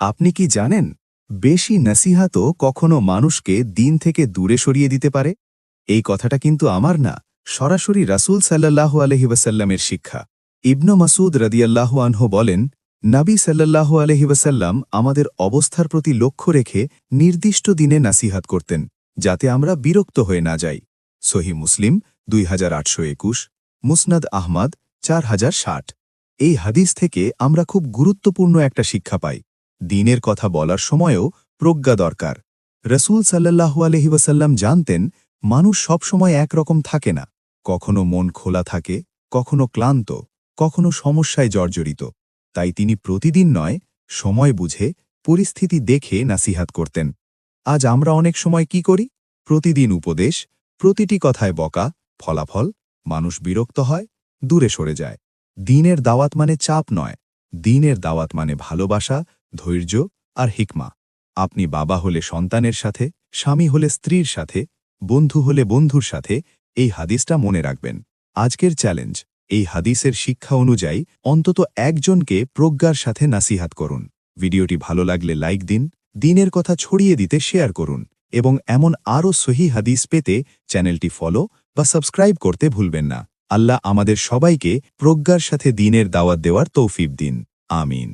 আপনি কি জানেন, বেশি নসিহাতও কখনো মানুষকে দিন থেকে দূরে সরিয়ে দিতে পারে? এই কথাটা কিন্তু আমার না, সরাসরি রাসূল সাল্লাল্লাহু আলহি ওয়াসাল্লামের শিক্ষা। ইবনু মাসুদ রদিয়াল্লাহু আনহু বলেন, নাবী সাল্লাল্লাহু আলহি ওয়াসাল্লাম আমাদের অবস্থার প্রতি লক্ষ্য রেখে নির্দিষ্ট দিনে নাসিহাত করতেন, যাতে আমরা বিরক্ত হয়ে না যাই। সহি মুসলিম, দুই হাজার আটশো একুশ, মুসনাদ আহমাদ, চার হাজার ষাট। এই হাদিস থেকে আমরা খুব গুরুত্বপূর্ণ একটা শিক্ষা পাই। দিনের কথা বলার সময়ও প্রজ্ঞা দরকার। রসুল সাল্লাহু আলহি ওয়াসাল্লাম জানতেন, মানুষ সবসময় একরকম থাকে না। কখনো মন খোলা থাকে, কখনো ক্লান্ত, কখনো সমস্যায় জর্জরিত। তাই তিনি প্রতিদিন নয়, সময় বুঝে, পরিস্থিতি দেখে নাসিহাত করতেন। আজ আমরা অনেক সময় কি করি? প্রতিদিন উপদেশ, প্রতিটি কথায় বকা, ফলাফল, মানুষ বিরক্ত হয়, দূরে সরে যায়। দিনের দাওয়াত মানে চাপ নয়, দিনের দাওয়াত মানে ভালোবাসা ধৈর্য আর হিকমা। আপনি বাবা হলে সন্তানের সাথে, স্বামী হলে স্ত্রীর সাথে, বন্ধু হলে বন্ধুর সাথে এই হাদিসটা মনে রাখবেন। আজকের চ্যালেঞ্জ, এই হাদিসের শিক্ষা অনুযায়ী অন্তত একজনকে প্রজ্ঞার সাথে নাসিহাত করুন। ভিডিওটি ভালো লাগলে লাইক দিন, দিনের কথা ছড়িয়ে দিতে শেয়ার করুন এবং এমন আরও সহি হাদিস পেতে চ্যানেলটি ফলো বা সাবস্ক্রাইব করতে ভুলবেন না। আল্লাহ আমাদের সবাইকে প্রজ্ঞার সাথে দিনের দাওয়াত দেওয়ার তৌফিক দিন। আমিন।